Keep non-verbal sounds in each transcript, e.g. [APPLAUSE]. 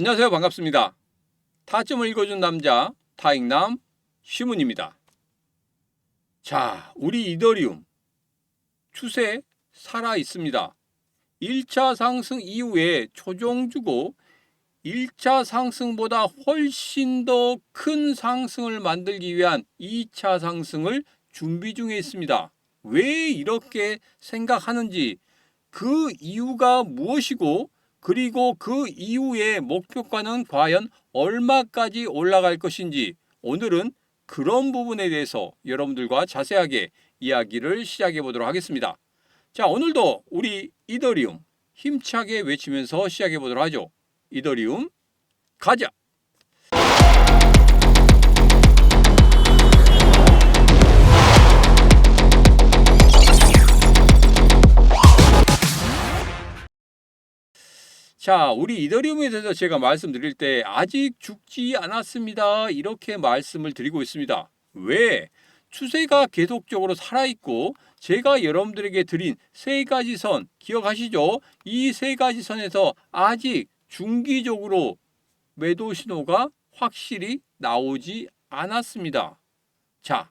안녕하세요. 반갑습니다. 타점을 읽어준 남자 타익남 시문입니다. 자, 우리 이더리움 추세 살아 있습니다. 1차 상승 이후에 초종 주고 1차 상승보다 훨씬 더 큰 상승을 만들기 위한 2차 상승을 준비 중에 있습니다. 왜 이렇게 생각하는지 그 이유가 무엇이고 그리고 그 이후의 목표가는 과연 얼마까지 올라갈 것인지 오늘은 그런 부분에 대해서 여러분들과 자세하게 이야기를 시작해 보도록 하겠습니다. 자, 오늘도 우리 이더리움 힘차게 외치면서 시작해 보도록 하죠. 이더리움 가자. 자, 우리 이더리움에 대해서 제가 말씀드릴 때 아직 죽지 않았습니다. 이렇게 말씀을 드리고 있습니다. 왜? 추세가 계속적으로 살아있고 제가 여러분들에게 드린 세 가지 선 기억하시죠? 이 세 가지 선에서 아직 중기적으로 매도 신호가 확실히 나오지 않았습니다. 자,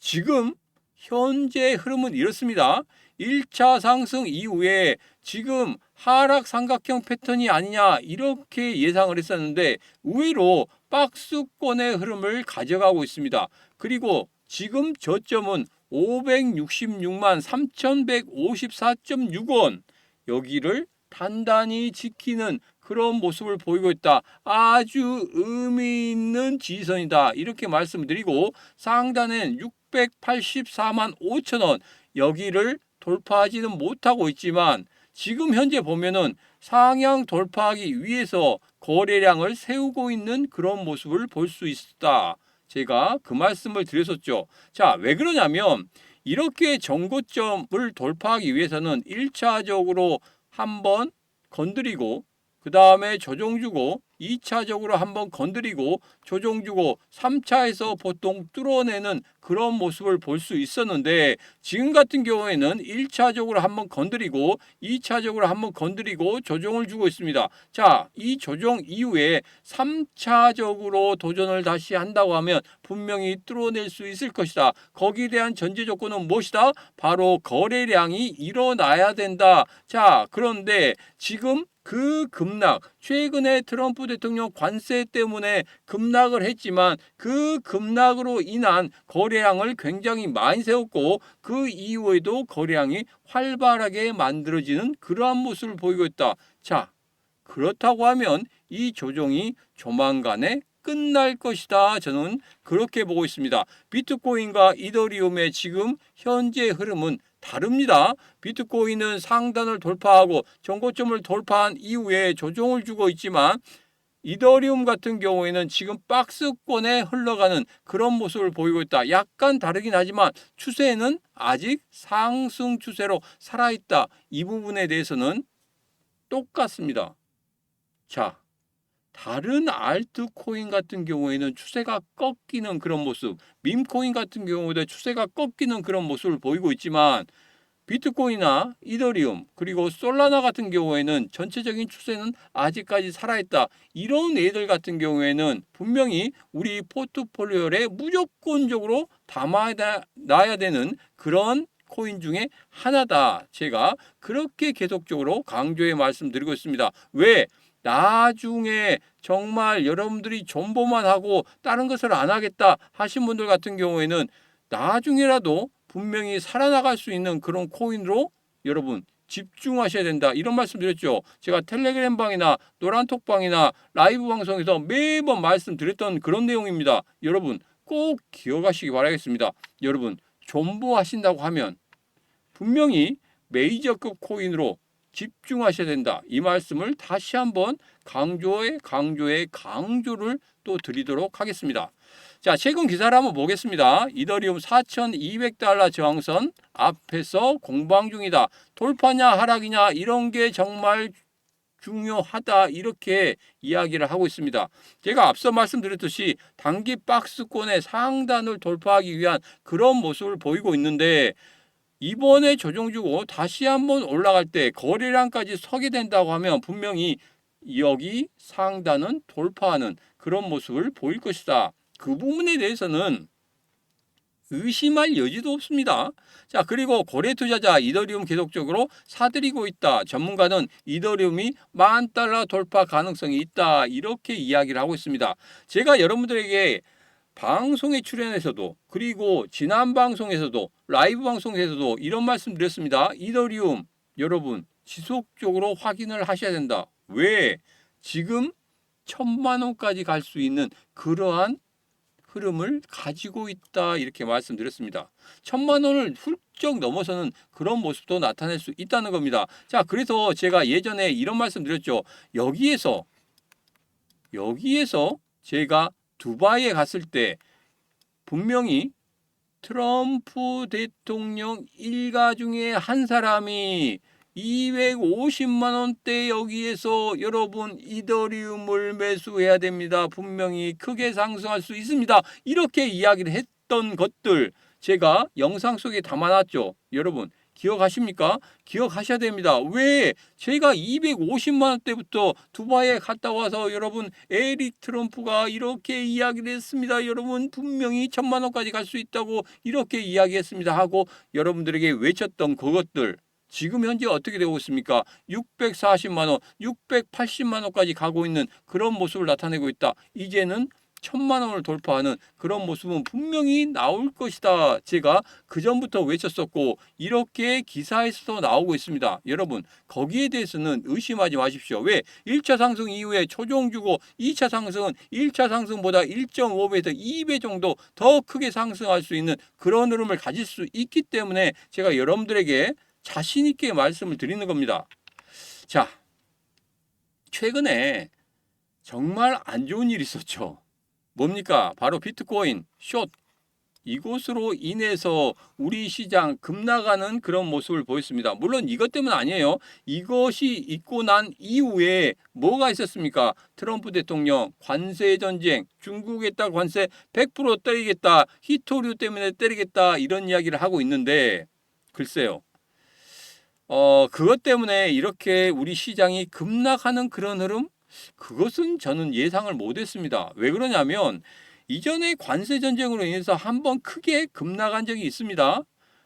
지금 현재 흐름은 이렇습니다. 1차 상승 이후에 지금 하락 삼각형 패턴이 아니냐 이렇게 예상을 했었는데 의외로 박스권의 흐름을 가져가고 있습니다. 그리고 지금 저점은 566만 3154.6원 여기를 단단히 지키는 그런 모습을 보이고 있다. 아주 의미 있는 지선이다. 이렇게 말씀드리고 상단엔 684만 5천 원 여기를 돌파하지는 못하고 있지만 지금 현재 보면은 상향 돌파하기 위해서 거래량을 세우고 있는 그런 모습을 볼 수 있다. 제가 그 말씀을 드렸었죠. 자, 왜 그러냐면 이렇게 정고점을 돌파하기 위해서는 1차적으로 한번 건드리고 그 다음에 조정 주고 2차적으로 한번 건드리고 조정 주고 3차에서 보통 뚫어내는 그런 모습을 볼 수 있었는데 지금 같은 경우에는 1차적으로 한번 건드리고 2차적으로 한번 건드리고 조정을 주고 있습니다. 자, 이 조정 이후에 3차적으로 도전을 다시 한다고 하면 분명히 뚫어낼 수 있을 것이다. 거기에 대한 전제 조건은 무엇이다? 바로 거래량이 일어나야 된다. 자, 그런데 지금 그 급락, 최근에 트럼프 대통령 관세 때문에 급락을 했지만 그 급락으로 인한 거래량을 굉장히 많이 세웠고 그 이후에도 거래량이 활발하게 만들어지는 그러한 모습을 보이고 있다. 자, 그렇다고 하면 이 조정이 조만간에 끝날 것이다. 저는 그렇게 보고 있습니다. 비트코인과 이더리움의 지금 현재 흐름은 다릅니다. 비트코인은 상단을 돌파하고 정고점을 돌파한 이후에 조정을 주고 있지만 이더리움 같은 경우에는 지금 박스권에 흘러가는 그런 모습을 보이고 있다. 약간 다르긴 하지만 추세는 아직 상승 추세로 살아있다. 이 부분에 대해서는 똑같습니다. 자, 다른 알트코인 같은 경우에는 추세가 꺾이는 그런 모습, 밈코인 같은 경우도 추세가 꺾이는 그런 모습을 보이고 있지만 비트코인이나 이더리움 그리고 솔라나 같은 경우에는 전체적인 추세는 아직까지 살아있다. 이런 애들 같은 경우에는 분명히 우리 포트폴리오에 무조건적으로 담아놔야 되는 그런 코인 중에 하나다. 제가 그렇게 계속적으로 강조해 말씀드리고 있습니다. 왜? 나중에 정말 여러분들이 존버만 하고 다른 것을 안 하겠다 하신 분들 같은 경우에는 나중에라도 분명히 살아나갈 수 있는 그런 코인으로 여러분 집중하셔야 된다. 이런 말씀 드렸죠. 제가 텔레그램 방이나 노란톡 방이나 라이브 방송에서 매번 말씀드렸던 그런 내용입니다. 여러분 꼭 기억하시기 바라겠습니다. 여러분 존버하신다고 하면 분명히 메이저급 코인으로 집중하셔야 된다. 이 말씀을 다시 한번 강조에 강조에 강조를 또 드리도록 하겠습니다. 자, 최근 기사를 한번 보겠습니다. 이더리움 4,200달러 저항선 앞에서 공방 중이다. 돌파냐 하락이냐 이런 게 정말 중요하다 이렇게 이야기를 하고 있습니다. 제가 앞서 말씀드렸듯이 단기 박스권의 상단을 돌파하기 위한 그런 모습을 보이고 있는데 이번에 조정 주고 다시 한번 올라갈 때 거래량까지 서게 된다고 하면 분명히 여기 상단은 돌파하는 그런 모습을 보일 것이다. 그 부분에 대해서는 의심할 여지도 없습니다. 자, 그리고 고래 투자자 이더리움 계속적으로 사들이고 있다. 전문가는 이더리움이 만 달러 돌파 가능성이 있다. 이렇게 이야기를 하고 있습니다. 제가 여러분들에게 방송에 출연해서도 그리고 지난 방송에서도 라이브 방송에서도 이런 말씀 드렸습니다. 이더리움 여러분 지속적으로 확인을 하셔야 된다. 왜? 지금 천만 원까지 갈 수 있는 그러한 흐름을 가지고 있다 이렇게 말씀드렸습니다. 천만 원을 훌쩍 넘어서는 그런 모습도 나타낼 수 있다는 겁니다. 자, 그래서 제가 예전에 이런 말씀 드렸죠. 여기에서 여기에서 제가 두바이에 갔을 때 분명히 트럼프 대통령 일가 중에 한 사람이 250만 원대 여기에서 여러분 이더리움을 매수해야 됩니다. 분명히 크게 상승할 수 있습니다. 이렇게 이야기를 했던 것들 제가 영상 속에 담아놨죠. 여러분 기억하십니까? 기억하셔야 됩니다. 왜? 제가 250만 원대부터 두바이에 갔다 와서 여러분 에릭 트럼프가 이렇게 이야기를 했습니다. 여러분 분명히 천만 원까지 갈 수 있다고 이렇게 이야기했습니다 하고 여러분들에게 외쳤던 그것들 지금 현재 어떻게 되고 있습니까? 640만 원, 680만 원까지 가고 있는 그런 모습을 나타내고 있다. 이제는 천만 원을 돌파하는 그런 모습은 분명히 나올 것이다. 제가 그 전부터 외쳤었고 이렇게 기사에서도 나오고 있습니다. 여러분 거기에 대해서는 의심하지 마십시오. 왜? 1차 상승 이후에 초종 주고 2차 상승은 1차 상승보다 1.5배에서 2배 정도 더 크게 상승할 수 있는 그런 흐름을 가질 수 있기 때문에 제가 여러분들에게 자신 있게 말씀을 드리는 겁니다. 자, 최근에 정말 안 좋은 일이 있었죠. 뭡니까? 바로 비트코인 숏 이곳으로 인해서 우리 시장 급나가는 그런 모습을 보였습니다. 물론 이것 때문 아니에요. 이것이 있고 난 이후에 뭐가 있었습니까? 트럼프 대통령 관세 전쟁, 중국에다 관세 100% 때리겠다, 히토류 때문에 때리겠다 이런 이야기를 하고 있는데 글쎄요. 어, 그것 때문에 이렇게 우리 시장이 급락하는 그런 흐름? 그것은 저는 예상을 못했습니다. 왜 그러냐면 이전에 관세 전쟁으로 인해서 한 번 크게 급락한 적이 있습니다.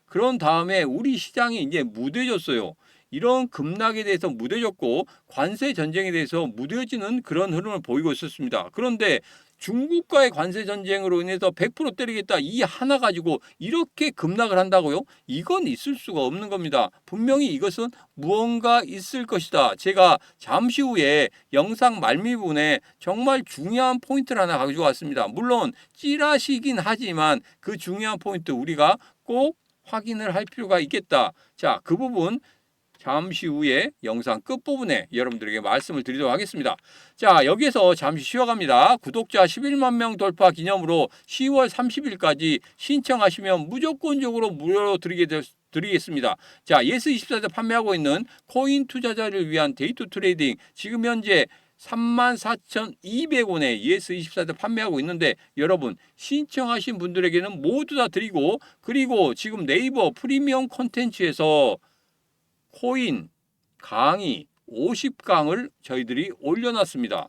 그런 다음에 우리 시장이 이제 무뎌졌어요. 이런 급락에 대해서 무뎌졌고 관세 전쟁에 대해서 무뎌지는 그런 흐름을 보이고 있었습니다. 그런데 중국과의 관세 전쟁으로 인해서 100% 때리겠다 이 하나 가지고 이렇게 급락을 한다고요? 이건 있을 수가 없는 겁니다. 분명히 이것은 무언가 있을 것이다. 제가 잠시 후에 영상 말미 부분에 정말 중요한 포인트를 하나 가지고 왔습니다. 물론 찌라시긴 하지만 그 중요한 포인트 우리가 꼭 확인을 할 필요가 있겠다. 자, 그 부분 잠시 후에 영상 끝부분에 여러분들에게 말씀을 드리도록 하겠습니다. 자, 여기에서 잠시 쉬어갑니다. 구독자 11만 명 돌파 기념으로 10월 30일까지 신청하시면 무조건적으로 무료로 드리게 될 드리겠습니다. 자, 예스24에서 판매하고 있는 코인 투자자를 위한 데이터 트레이딩 지금 현재 34,200원에 ES24를 판매하고 있는데 여러분 신청하신 분들에게는 모두 다 드리고 그리고 지금 네이버 프리미엄 콘텐츠에서 코인 강의 50강을 저희들이 올려놨습니다.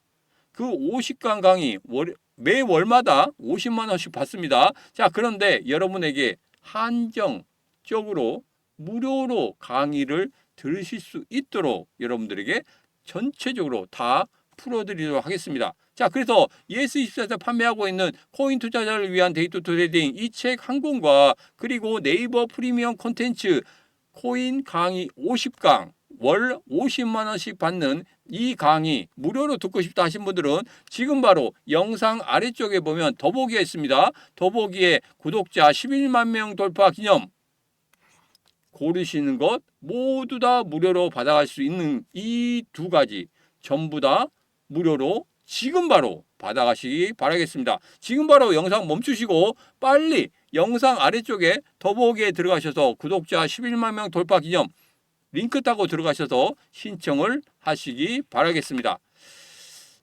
그 50강 강의 월, 매 월마다 50만 원씩 받습니다. 자 그런데 여러분에게 한정적으로 무료로 강의를 들으실 수 있도록 여러분들에게 전체적으로 다 풀어드리도록 하겠습니다. 자, 그래서 ES24에서 판매하고 있는 코인 투자자를 위한 데이터 트레이딩 이 책 한 권과 그리고 네이버 프리미엄 콘텐츠 코인 강의 50강 월 50만 원씩 받는 이 강의 무료로 듣고 싶다 하신 분들은 지금 바로 영상 아래쪽에 보면 더보기가 있습니다. 더보기에 구독자 11만 명 돌파 기념 고르시는 것 모두 다 무료로 받아갈 수 있는 이 두 가지 전부 다 무료로 지금 바로 받아가시기 바라겠습니다. 지금 바로 영상 멈추시고 빨리 영상 아래쪽에 더보기에 들어가셔서 구독자 11만 명 돌파 기념 링크 타고 들어가셔서 신청을 하시기 바라겠습니다.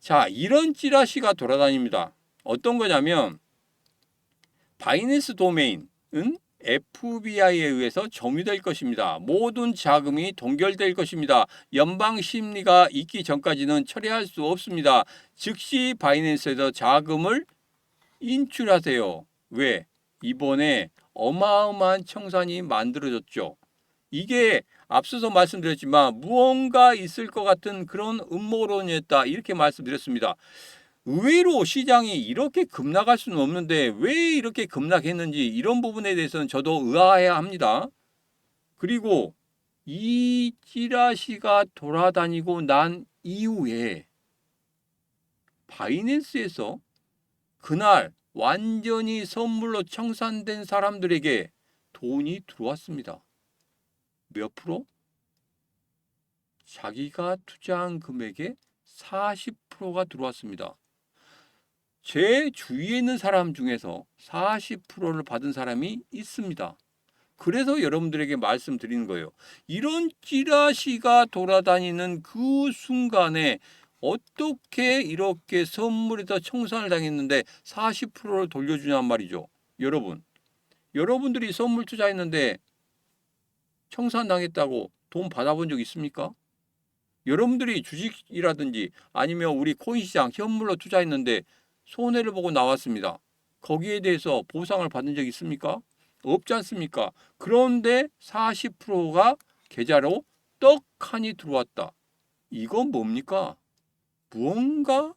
자, 이런 찌라시가 돌아다닙니다. 어떤 거냐면 바이낸스 도메인은 FBI에 의해서 점유될 것입니다. 모든 자금이 동결될 것입니다. 연방 심리가 있기 전까지는 처리할 수 없습니다. 즉시 바이낸스에서 자금을 인출하세요. 왜? 이번에 어마어마한 청산이 만들어졌죠. 이게 앞서서 말씀드렸지만 무언가 있을 것 같은 그런 음모론이었다. 이렇게 말씀드렸습니다. 의외로 시장이 이렇게 급락할 수는 없는데 왜 이렇게 급락했는지 이런 부분에 대해서는 저도 의아해야 합니다. 그리고 이 찌라시가 돌아다니고 난 이후에 바이낸스에서 그날 완전히 선물로 청산된 사람들에게 돈이 들어왔습니다. 몇 프로? 자기가 투자한 금액의 40%가 들어왔습니다. 제 주위에 있는 사람 중에서 40%를 받은 사람이 있습니다. 그래서 여러분들에게 말씀드리는 거예요. 이런 찌라시가 돌아다니는 그 순간에 어떻게 이렇게 선물에다 청산을 당했는데 40%를 돌려주냔 말이죠. 여러분, 여러분들이 선물 투자했는데 청산 당했다고 돈 받아본 적 있습니까? 여러분들이 주식이라든지 아니면 우리 코인 시장 현물로 투자했는데 손해를 보고 나왔습니다. 거기에 대해서 보상을 받은 적 있습니까? 없지 않습니까? 그런데 40%가 계좌로 떡하니 들어왔다. 이건 뭡니까? 무언가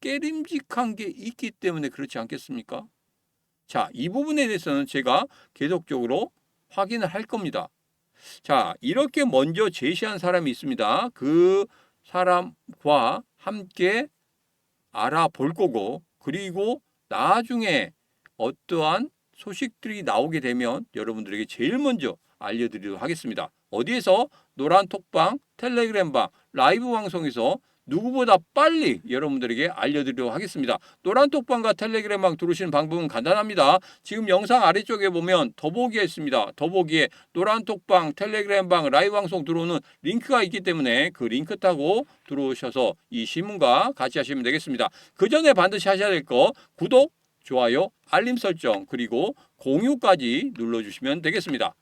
깨림직한 게 있기 때문에 그렇지 않겠습니까? 자, 이 부분에 대해서는 제가 계속적으로 확인을 할 겁니다. 자, 이렇게 먼저 제시한 사람이 있습니다. 그 사람과 함께 알아볼 거고, 그리고 나중에 어떠한 소식들이 나오게 되면 여러분들에게 제일 먼저 알려드리도록 하겠습니다. 어디에서? 노란 톡방, 텔레그램방, 라이브 방송에서 누구보다 빨리 여러분들에게 알려드리도록 하겠습니다. 노란 톡방과 텔레그램방 들어오시는 방법은 간단합니다. 지금 영상 아래쪽에 보면 더보기에 있습니다. 더보기에 노란 톡방, 텔레그램방, 라이브 방송 들어오는 링크가 있기 때문에 그 링크 타고 들어오셔서 이 신문과 같이 하시면 되겠습니다. 그 전에 반드시 하셔야 될 거 구독, 좋아요, 알림 설정 그리고 공유까지 눌러주시면 되겠습니다.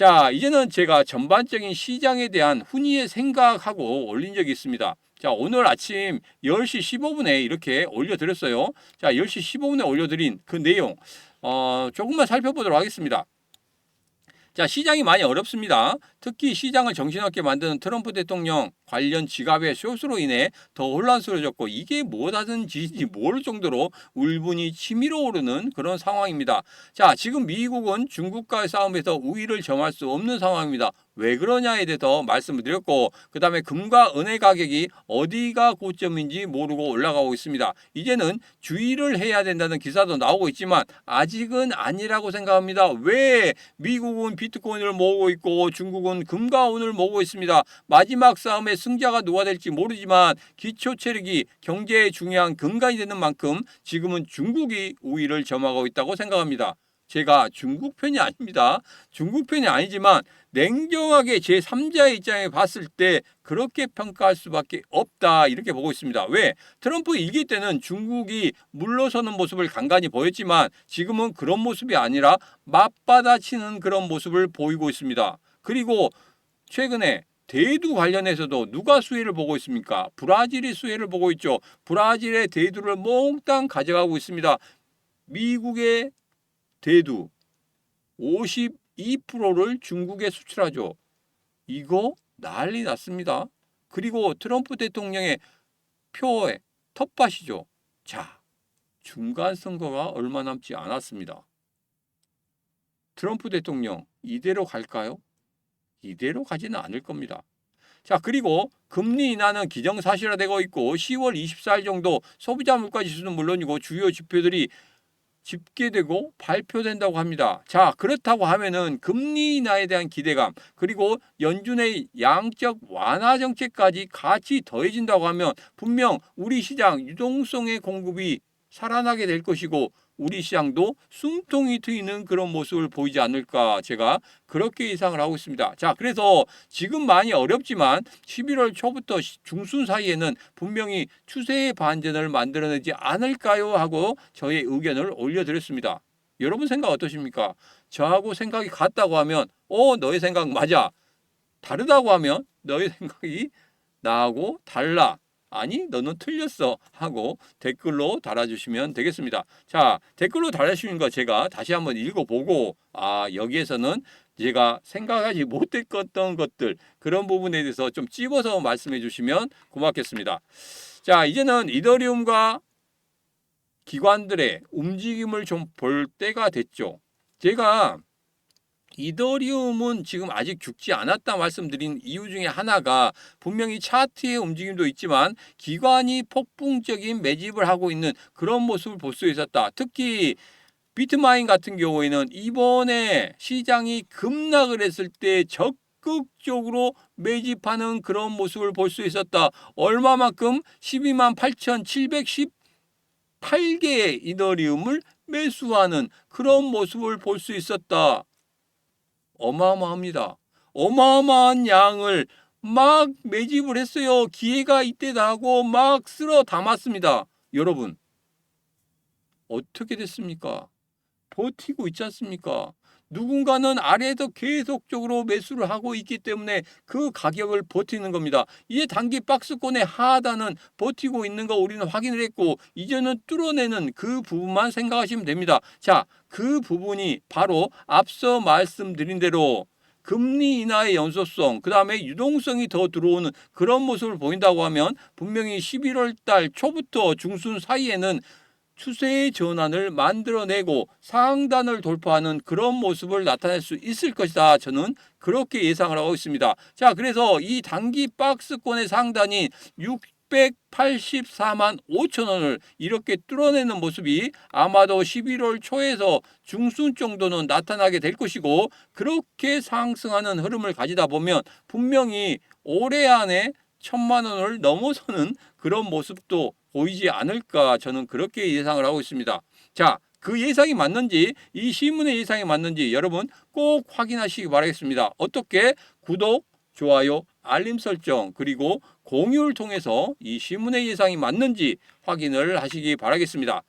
자, 이제는 제가 전반적인 시장에 대한 훈이의 생각하고 올린 적이 있습니다. 자, 오늘 아침 10시 15분에 이렇게 올려드렸어요. 자, 10시 15분에 올려드린 그 내용, 어, 조금만 살펴보도록 하겠습니다. 자, 시장이 많이 어렵습니다. 특히 시장을 정신없게 만드는 트럼프 대통령 관련 지갑의 쇼스로 인해 더 혼란스러워졌고 이게 뭐하든지 모를 정도로 울분이 치밀어 오르는 그런 상황입니다. 자, 지금 미국은 중국과의 싸움에서 우위를 점할 수 없는 상황입니다. 왜 그러냐에 대해서 말씀을 드렸고 그 다음에 금과 은의 가격이 어디가 고점인지 모르고 올라가고 있습니다. 이제는 주의를 해야 된다는 기사도 나오고 있지만 아직은 아니라고 생각합니다. 왜 미국은 비트코인을 모으고 있고 중국은 금과 은을 모으고 있습니다. 마지막 싸움의 승자가 누가 될지 모르지만 기초 체력이 경제에 중요한 근간이 되는 만큼 지금은 중국이 우위를 점하고 있다고 생각합니다. 제가 중국 편이 아닙니다. 중국 편이 아니지만 냉정하게 제 3자의 입장에 봤을 때 그렇게 평가할 수밖에 없다 이렇게 보고 있습니다. 왜? 트럼프 일기 때는 중국이 물러서는 모습을 간간히 보였지만 지금은 그런 모습이 아니라 맞받아치는 그런 모습을 보이고 있습니다. 그리고 최근에 대두 관련해서도 누가 수혜를 보고 있습니까? 브라질이 수혜를 보고 있죠. 브라질의 대두를 몽땅 가져가고 있습니다. 미국의 대두 52%를 중국에 수출하죠. 이거 난리 났습니다. 그리고 트럼프 대통령의 표에 텃밭이죠. 자, 중간 선거가 얼마 남지 않았습니다. 트럼프 대통령 이대로 갈까요? 이대로 가지는 않을 겁니다. 자, 그리고 금리 인하는 기정사실화되고 있고 10월 24일 정도 소비자 물가 지수는 물론이고 주요 지표들이 집계되고 발표된다고 합니다. 자, 그렇다고 하면은 금리 인하에 대한 기대감 그리고 연준의 양적 완화 정책까지 같이 더해진다고 하면 분명 우리 시장 유동성의 공급이 살아나게 될 것이고 우리 시장도 숨통이 트이는 그런 모습을 보이지 않을까 제가 그렇게 예상을 하고 있습니다. 자, 그래서 지금 많이 어렵지만 11월 초부터 중순 사이에는 분명히 추세의 반전을 만들어내지 않을까요? 하고 저의 의견을 올려드렸습니다. 여러분 생각 어떠십니까? 저하고 생각이 같다고 하면 어 너의 생각 맞아. 다르다고 하면 너의 [LAUGHS] 생각이 나하고 달라. 아니 너는 틀렸어 하고 댓글로 달아주시면 되겠습니다. 자 댓글로 달아주시는 거 제가 다시 한번 읽어보고 아 여기에서는 제가 생각하지 못했던 것들 그런 부분에 대해서 좀 찝어서 말씀해 주시면 고맙겠습니다. 자 이제는 이더리움과 기관들의 움직임을 좀 볼 때가 됐죠. 제가 이더리움은 지금 아직 죽지 않았다 말씀드린 이유 중에 하나가 분명히 차트의 움직임도 있지만 기관이 폭풍적인 매집을 하고 있는 그런 모습을 볼 수 있었다. 특히 비트마인 같은 경우에는 이번에 시장이 급락을 했을 때 적극적으로 매집하는 그런 모습을 볼 수 있었다. 얼마만큼 12만 8,718개의 이더리움을 매수하는 그런 모습을 볼 수 있었다. 어마어마합니다. 어마어마한 양을 막 매집을 했어요. 기회가 이때다 하고 막 쓸어 담았습니다. 여러분, 어떻게 됐습니까? 버티고 있지 않습니까? 누군가는 아래에서 계속적으로 매수를 하고 있기 때문에 그 가격을 버티는 겁니다. 이제 단기 박스권의 하단은 버티고 있는 거 우리는 확인을 했고 이제는 뚫어내는 그 부분만 생각하시면 됩니다. 자, 그 부분이 바로 앞서 말씀드린 대로 금리 인하의 연소성, 그 다음에 유동성이 더 들어오는 그런 모습을 보인다고 하면 분명히 11월 달 초부터 중순 사이에는 추세의 전환을 만들어내고 상단을 돌파하는 그런 모습을 나타낼 수 있을 것이다. 저는 그렇게 예상을 하고 있습니다. 자, 그래서 이 단기 박스권의 상단이 684만 5천 원을 이렇게 뚫어내는 모습이 아마도 11월 초에서 중순 정도는 나타나게 될 것이고 그렇게 상승하는 흐름을 가지다 보면 분명히 올해 안에 천만 원을 넘어서는 그런 모습도 보이지 않을까 저는 그렇게 예상을 하고 있습니다. 자, 그 예상이 맞는지 이 신문의 예상이 맞는지 여러분 꼭 확인하시기 바라겠습니다. 어떻게 구독, 좋아요, 알림 설정 그리고 공유를 통해서 이 신문의 예상이 맞는지 확인을 하시기 바라겠습니다.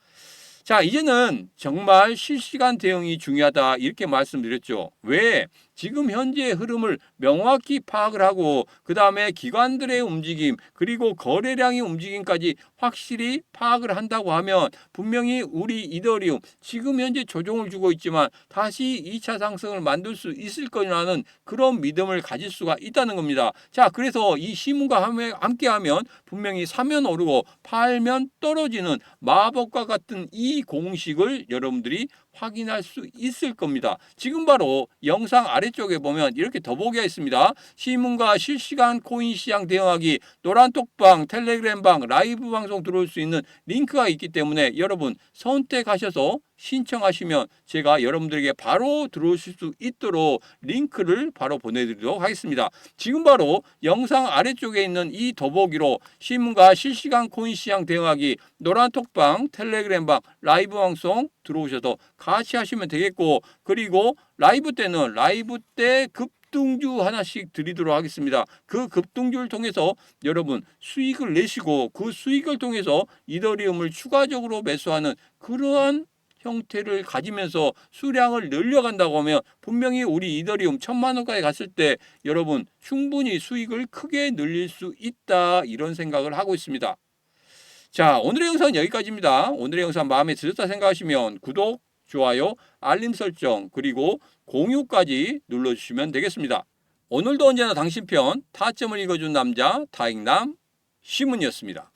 자, 이제는 정말 실시간 대응이 중요하다 이렇게 말씀드렸죠. 왜? 지금 현재의 흐름을 명확히 파악을 하고 그 다음에 기관들의 움직임 그리고 거래량의 움직임까지 확실히 파악을 한다고 하면 분명히 우리 이더리움 지금 현재 조정을 주고 있지만 다시 2차 상승을 만들 수 있을 거라는 그런 믿음을 가질 수가 있다는 겁니다. 자, 그래서 이 신문과 함께하면 분명히 사면 오르고 팔면 떨어지는 마법과 같은 이 공식을 여러분들이 확인할 수 있을 겁니다. 지금 바로 영상 아래 쪽에 보면 이렇게 더보기가 있습니다. 신문과 실시간 코인 시장 대응하기 노란 톡방, 텔레그램방, 라이브 방송 들어올 수 있는 링크가 있기 때문에 여러분 선택하셔서 신청하시면 제가 여러분들에게 바로 들어오실 수 있도록 링크를 바로 보내드리도록 하겠습니다. 지금 바로 영상 아래쪽에 있는 이 더보기로 신문과 실시간 코인 시장 대응하기 노란 톡방, 텔레그램방, 라이브 방송 들어오셔서 같이 하시면 되겠고 그리고 라이브 때는 라이브 때 급등주 하나씩 드리도록 하겠습니다. 그 급등주를 통해서 여러분 수익을 내시고 그 수익을 통해서 이더리움을 추가적으로 매수하는 그러한 형태를 가지면서 수량을 늘려간다고 하면 분명히 우리 이더리움 천만 원까지 갔을 때 여러분 충분히 수익을 크게 늘릴 수 있다 이런 생각을 하고 있습니다. 자 오늘의 영상은 여기까지입니다. 오늘의 영상 마음에 들었다 생각하시면 구독, 좋아요, 알림 설정 그리고 공유까지 눌러주시면 되겠습니다. 오늘도 언제나 당신 편 타점을 읽어준 남자 타익남 신문이었습니다.